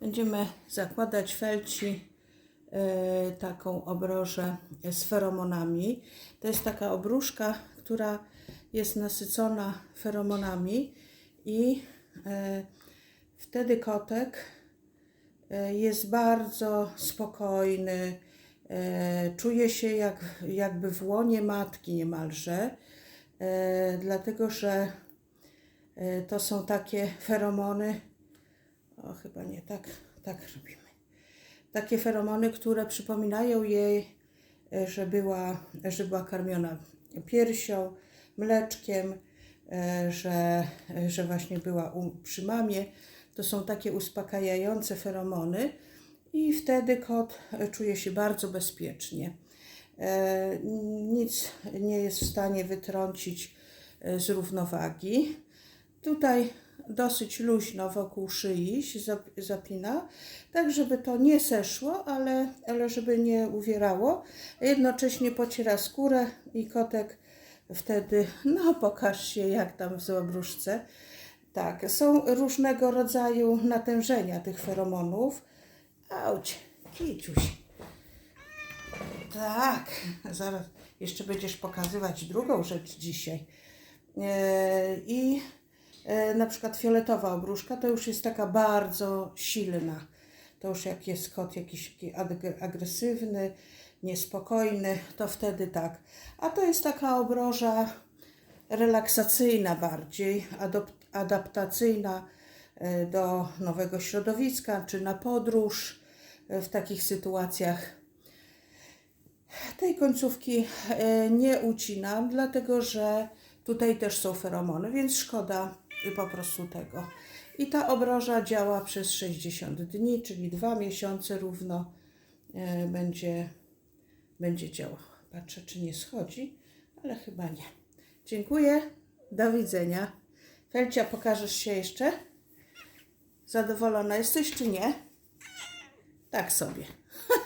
Będziemy zakładać felci e, taką obrożę z feromonami. To jest taka obruszka, która jest nasycona feromonami i e, wtedy kotek e, jest bardzo spokojny, czuje się jak, jakby w łonie matki niemalże, dlatego że to są takie feromony, o chyba nie tak, tak robimy. Takie feromony, które przypominają jej, e, że była, że była karmiona piersią, mleczkiem, e, że, że właśnie była u, przy mamie. To są takie uspokajające feromony i wtedy kot e, czuje się bardzo bezpiecznie. E, Nic nie jest w stanie wytrącić e, z równowagi. Tutaj dosyć luźno wokół szyi się zap- zapina, tak żeby to nie zeszło, ale, ale żeby nie uwierało. Jednocześnie pociera skórę i kotek wtedy, no pokaż się jak tam w złobruszce. Tak, są różnego rodzaju natężenia tych feromonów. Auć, kiciuś. Tak, zaraz jeszcze będziesz pokazywać drugą rzecz dzisiaj. E, I na przykład fioletowa obruszka to już jest taka bardzo silna. To już jak jest kot jakiś agresywny, niespokojny, to wtedy tak. A to jest taka obroża relaksacyjna bardziej, adaptacyjna e, do nowego środowiska, czy na podróż e, w takich sytuacjach. Tej końcówki e, nie ucinam, dlatego że tutaj też są feromony, więc szkoda po prostu tego. I ta obroża działa przez 60 dni, czyli dwa miesiące równo e, będzie, będzie działała. Patrzę, czy nie schodzi, ale chyba nie. Dziękuję, do widzenia. Felcia, pokażesz się jeszcze? Zadowolona jesteś, czy nie? Tak sobie.